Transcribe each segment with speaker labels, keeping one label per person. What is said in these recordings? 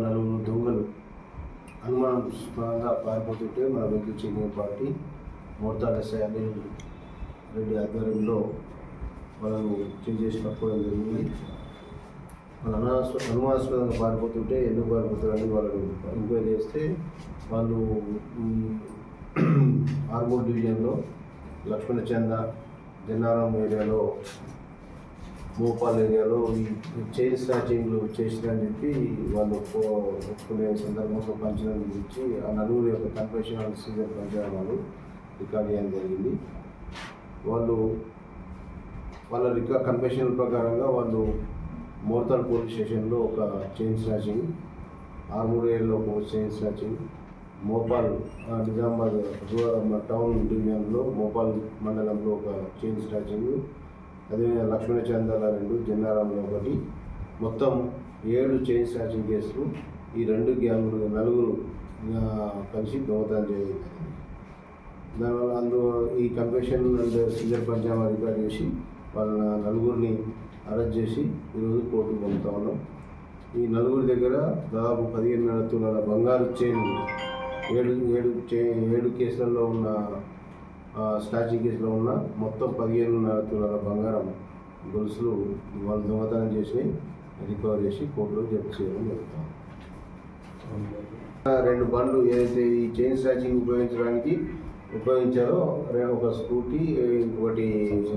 Speaker 1: ఒక దొంగలు అనుమానం అనుమానాస్పదంగా పారిపోతుంటే మన వెలుగు చెందిన పార్టీ మోర్తాల ఎస్ఐ అనిల్ రెడ్డి ఆధ్వర్యంలో వాళ్ళను చేసి పట్టుకోవడం జరిగింది. వాళ్ళు అనాస్ప అనుమానాస్పదంగా పారిపోతుంటే ఎందుకు పారిపోతారని వాళ్ళు ఎంక్వైరీ చేస్తే వాళ్ళు ఆర్మూర్ డివిజన్లో లక్ష్మణ చంద ఏరియాలో భోపాల్ ఏరియాలో ఈ చైన్ స్నాచింగ్లు అని చెప్పి వాళ్ళు ఒప్పుకో- ఒప్పుకునే సందర్భంలో పంచడం గురించి ఆ నలుగురు యొక్క కన్ఫెషన్ సీజర్ వాళ్ళు రికార్డ్ చేయడం జరిగింది. వాళ్ళు వాళ్ళ రికా కన్ఫెషన్ ప్రకారంగా వాళ్ళు మోర్తాల్ పోలీస్ స్టేషన్లో ఒక చైన్ స్నాచింగ్ ఆర్మూరియాలో ఒక chain snatching Mopal Nizamabad town డివిజన్లో మోపాల్ మండలంలో ఒక చైన్ స్నాచింగ్ అదేవిధంగా లక్ష్మణ చందాల రెండు జన్నారంలో ఒకటి. మొత్తం ఏడు చైన్ స్నాచింగ్ కేసులు. ఈ రెండు గ్యాంగులు నలుగురు కలిసి దొంగతనం చేయడం దానివల్ల అందు ఈ కన్ఫెషన్ అండ్ సీజర్ పంచామా రికార్డ్ చేసి వాళ్ళ నలుగురిని అరెస్ట్ చేసి ఈరోజు కోర్టుకు పంపుతా ఉన్నాం. ఈ నలుగురి దగ్గర దాదాపు పదిహేనున్నర తులాల బంగారు చైన్ ఏడు ఏడు చే ఏడు కేసులలో ఉన్న స్టాచ్యూ కేసులో ఉన్న మొత్తం పదిహేనున్నర తులాల బంగారం గొలుసులు వాళ్ళు దొంగతనం చేసి రికవర్ చేసి కోర్టులో జప్తు చేయడం జరుగుతాం రెండు బండ్లు ఏదైతే ఈ చైన్ స్టాచింగ్ ఉపయోగించడానికి ఉపయోగించారో ఒక స్కూటీ ఇంకొకటి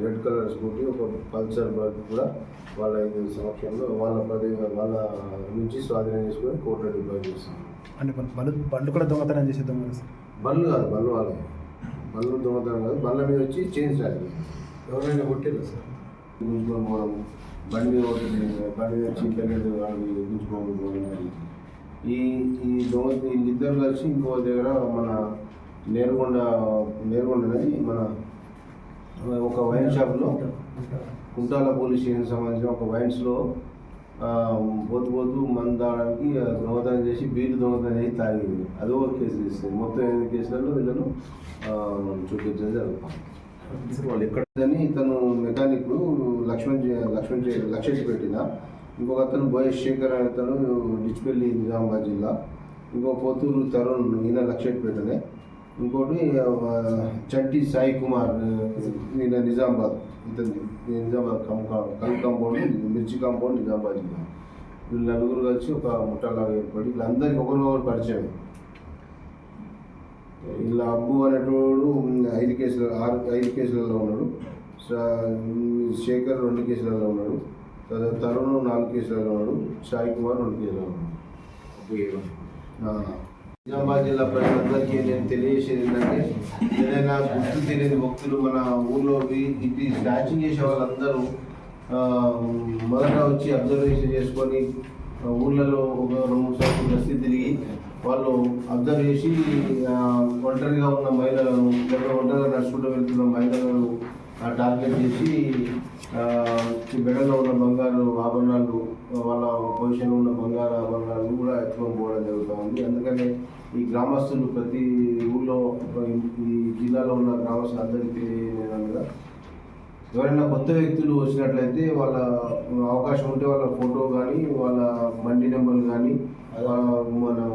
Speaker 1: రెడ్ కలర్ స్కూటీ ఒక పల్సర్ బైక్ కూడా వాళ్ళ సమక్షంలో వాళ్ళ ప్రతి వాళ్ళ నుంచి స్వాధీనం చేసుకొని కోర్టులో డిపాజిట్ చేస్తాం
Speaker 2: అంటే బండ్లు- కూడా దొంగతనం చేసే
Speaker 1: బండ్లు కాదు బండ్లు వాళ్ళే. బండ్లు దొంగతనం కాదు బండ్ల మీద వచ్చి చైన్ స్టాచింగ్
Speaker 3: ఎవరైనా కొట్టిల్లా సార్?
Speaker 1: గుంజుకొని పోవడం బండి మీద ఒకటి బండి మీద వచ్చి ఇంటర్నెట్ గుంజుకొని పోవడం ఈ ఈ దొంగ వీళ్ళిద్దరు కలిసి ఇంకో దగ్గర మన నేరుకొండ నేరుకొండ అనేది మన ఒక వైన్ షాప్లో కుంటాల పోలీస్ స్టేషన్ సంబంధించిన ఒక వైన్స్లో పోతూ పోతూ మందు తాగడానికి చేసి బీరు దొంగతనం చేసి తాగింది అదో ఒక కేసు తీస్తుంది మొత్తం ఎనిమిది కేసులలో వీళ్ళను చూపించడం జరుగుతుంది.
Speaker 3: వాళ్ళు ఎక్కడ?
Speaker 1: అని ఇతను మెకానిక్ లక్ష్మణ్ లక్ష్మణ్ లక్ష్మణ్ పెట్టిన. ఇంకొక అతను బోయస్ శేఖర్ అనే అతను డిచ్పల్లి నిజామాబాద్ జిల్లా. ఇంకో పోతూరు తరుణ్ ఈయన లక్ష్మణ్పేటనే ఇంకోటి ఆ, చంటి సాయి కుమార్ ఈయన నిజామాబాద్ ఇతని నిజామాబాద్ కంపౌండ్ కల్ కాంపౌండ్ మిర్చి కాంపౌండ్ నిజామాబాద్ జిల్లా. వీళ్ళు నలుగురు కలిసి ఒక ముఠాలాగా ఏర్పడి వీళ్ళందరికీ ఒకరికొకరు పరిచయం. ఇలా అబ్బు అనేటోడు ఐదు కేసులు ఆరు ఐదు కేసులలో ఉన్నాడు. శేఖర్ రెండు కేసులలో ఉన్నాడు. తర్వాత తరుణ్ నాలుగు కేసులలో ఉన్నాడు. సాయి కుమార్ రెండు కేసులలో ఉన్నాడు. నిజామాబాద్ జిల్లా ప్రజలందరికీ నేను తెలియజేసేది ఏంటంటే ఏదైనా గుర్తు తెలియని భక్తులు మన ఊళ్ళో ఇది స్టాచింగ్ చేసే వాళ్ళందరూ మొదట వచ్చి అబ్జర్వేషన్ చేసుకొని ఊళ్ళలో ఒక రెండు సార్లు గస్తీ తిరిగి వాళ్ళు అబ్జర్వ్ చేసి ఒంటరిగా ఉన్న మహిళలను లేదా ఒంటరిగా నడుచుకుంటూ వెళ్తున్న మహిళలను టార్గెట్ చేసి ఆ, మెడలో ఉన్న బంగారు ఆభరణాలు వాళ్ళ పొజిషన్లో ఉన్న బంగారు ఆభరణాలు కూడా ఎత్తుకొని పోవడం జరుగుతూ ఉంది అందుకనే ఈ గ్రామస్తులు ప్రతి ఊళ్ళో ఈ జిల్లాలో ఉన్న గ్రామస్తులు అందరికీ తెలియజేయడం ఎవరైనా కొత్త వ్యక్తులు వచ్చినట్లయితే వాళ్ళ అవకాశం ఉంటే వాళ్ళ ఫోటో కానీ వాళ్ళ బండి నెంబర్ కానీ మనం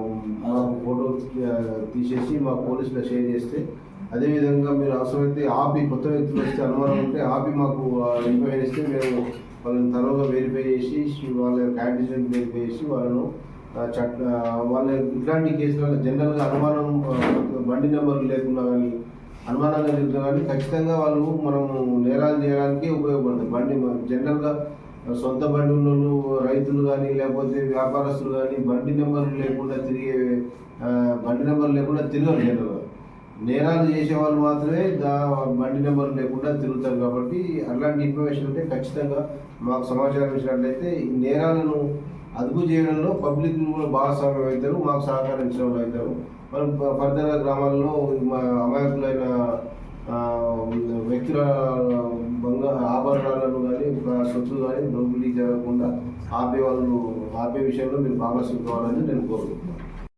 Speaker 1: ఫోటో తీసేసి మా పోలీసులో షేర్ చేస్తే అదేవిధంగా మీరు అవసరమైతే ఆపి కొత్త వ్యక్తులు వస్తే అనుమానం ఉంటే ఆపి మాకు ఇన్ఫర్మేషన్ ఇస్తే మేము వాళ్ళని తరువుగా వెరిఫై చేసి వాళ్ళ యొక్క వెరిఫై చేసి వాళ్ళను చట్ట వాళ్ళ ఇట్లాంటి కేసులలో జనరల్గా అనుమానం బండి నెంబర్ లేకుండా కానీ అనుమానంగా జరుగుతుంది కానీ ఖచ్చితంగా వాళ్ళు మనం నేరాలు చేయడానికి ఉపయోగపడుతుంది బండి జనరల్గా సొంత బండి ఉన్నోళ్ళు రైతులు కానీ లేకపోతే వ్యాపారస్తులు కానీ బండి నెంబర్ లేకుండా తిరిగే బండి నెంబర్ లేకుండా తిరగరు జనరల్గా నేరాలు చేసే వాళ్ళు మాత్రమే దా బండి నెంబర్ లేకుండా తిరుగుతారు కాబట్టి అలాంటి ఇన్ఫర్మేషన్ ఉంటే ఖచ్చితంగా మాకు సమాచారం ఇచ్చినట్లయితే ఈ నేరాలను అదుపు చేయడంలో పబ్లిక్ భాగస్వామ్యం అవుతారు మాకు సహకరించిన వాళ్ళు అవుతారు. మనం ఫర్దర్గా గ్రామాల్లో మా అమాయకులైన వ్యక్తుల బంగా ఆభరణాలను కానీ సొత్తు కానీ దోపిడీ జరగకుండా ఆపే వాళ్ళు ఆపే విషయంలో మీరు భాగస్వామ్యం కావాలని నేను కోరుకుంటున్నాను.